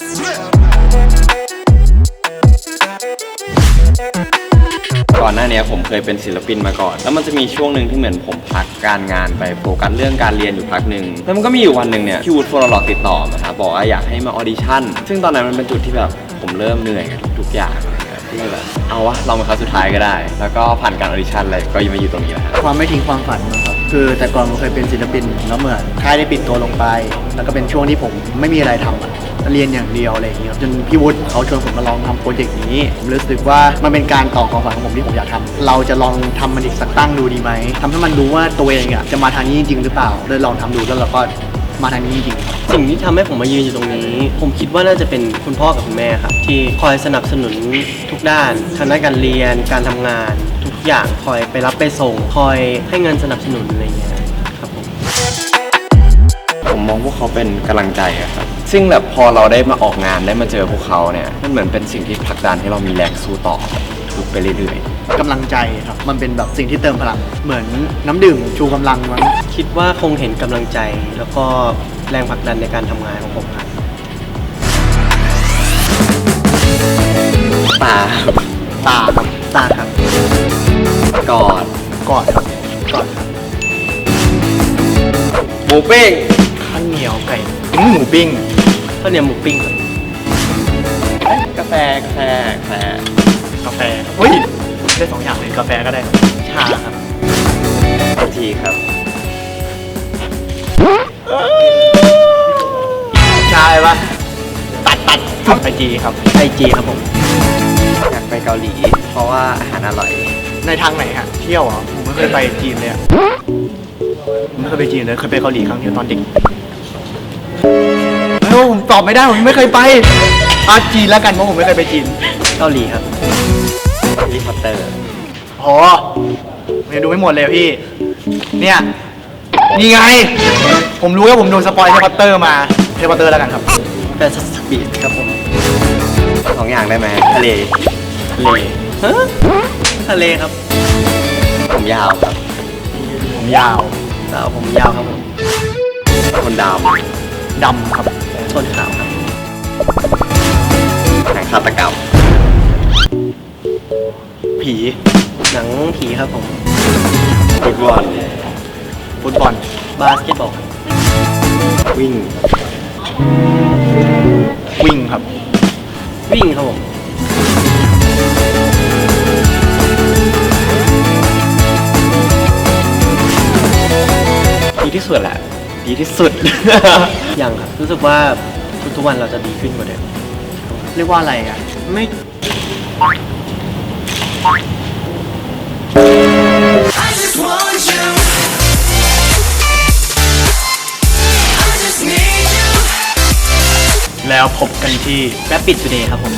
ก่อนหน้านี้ผมเคยเป็นศิลปินมาก่อน แล้วมันจะมีช่วงหนึ่งที่เหมือนผมพักการงานไปโฟกัสเรื่องการเรียนอยู่พักหนึ่งแล้วมันก็มีอยู่วันหนึ่งเนี่ยคิวูดโฟลอร์ติดต่อมาครับบอกว่าอยากให้มาออดิชั่น ซึ่งตอนนั้นมันเป็นจุดที่แบบผมเริ่มเหนื่อยกับทุกอย่างที่แบบเอาวะลองมาครั้งสุดท้ายก็ได้ แล้วก็ผ่านการออดิชั่นอะไรก็ยังมาอยู่ตรงนี้แล้วครับความไม่ทิ้งความฝันนะครับ คือแต่ก่อนผมเคยเป็นศิลปินแล้วเหมือนค่ายได้ปิดตัวลงไป แล้วก็เป็นช่วงที่ผมไม่มีอะไรทำอะเรียนอย่างเดียวอะไรอย่างเงี้ยจนพี่วุฒิเขาชวนผมมาลองทำโปรเจกต์นี้ผมรู้สึกว่ามันเป็นการต่อความฝันของผมที่ผมอยากทำเราจะลองทำมันอีกสักตั้งดูดีไหมทำให้มันรู้ว่าตัวเองอะจะมาทางนี้จริงๆหรือเปล่าเลยลองทำดูแล้วเราก็มาทางนี้จริงๆ สิ่งที่ทำให้ผมมายืนอยู่ตรงนี้ ผมคิดว่าน่าจะเป็นคุณพ่อกับคุณแม่ครับ ที่คอยสนับสนุนทุกด้านทางด้านการเรียนการทำงาน อย่างคอยไปรับไปส่งคอยให้เงินสนับสนุนอะไรอย่างเงี้ยครับผมผมมองพวกเขาเป็นกำลังใจอะครับ ซึ่งแบบพอเราได้มาออกงานได้มาเจอพวกเขาเนี่ยมันเหมือนเป็นสิ่งที่ผลักดันให้เรามีแรงสู้ต่อทุกไปเรื่อยๆกำลังใจครับ มันเป็นแบบสิ่งที่เติมพลัง เหมือนน้ำดื่มชูกำลังมั้งคิดว่าคงเห็นกำลังใจ แล้วก็แรงผลักดันในการทำงานของผมครับตาตาครับตาครับ กอดกอดครับกอดครับหมูปิ้งข้าวเหนียวไก่อื้อหมูปิ้งข้าวเหนียวหมูปิ้งครับกาแฟกาแฟกาแฟกาแฟครับเฮ้ยได้สองอย่างเลยกาแฟก็ได้ครับชาครับไอทีครับชาอะไรปะตัดตัดตัดไอจีครับไอจีครับผมอยากไปเกาหลี เพราะว่าอาหารอร่อย ในทางไหนฮะ เที่ยวเหรอผมไม่เคยไปจีนเลยอะผมไม่เคยไปจีนเลย เคยไปเกาหลีครั้งเดียวตอนเด็กเฮ้ยผมตอบไม่ได้ ผมไม่เคยไปอาจีนแล้วกันเพราะผมไม่เคยไปจีน เกาหลีครับแฮร์รี่พอตเตอร์โอ้ยังดูไม่หมดเลยอะพี่ เนี่ย นี่ไง ผมรู้ว่าผมโดนสปอยเทพอตเตอร์มา เทพอตเตอร์แล้วกันครับ แฟนสปีดครับผมสองอย่างได้ไหมทะเลทะเลฮะ ทะเลครับ ผมยาวครับ ผมยาวสาวผมยาวครับผม คนดดำครับชนขาวครับำหนังฆาตกรรมผีหนังผีครับผม ฟุตบอลฟุตบอลบาสเกตบอลครับวิ่ง วิ่งครับ วิ่งครับผม ที่สุดแหละ ดีที่สุด ยังครับ รู้สึกว่าทุกๆวันเราจะดีขึ้นกว่าเดิม เรียกว่าอะไรอะ ไม่ I just want you. I just need you. แล้วพบกันที่แรปปิด today ครับผม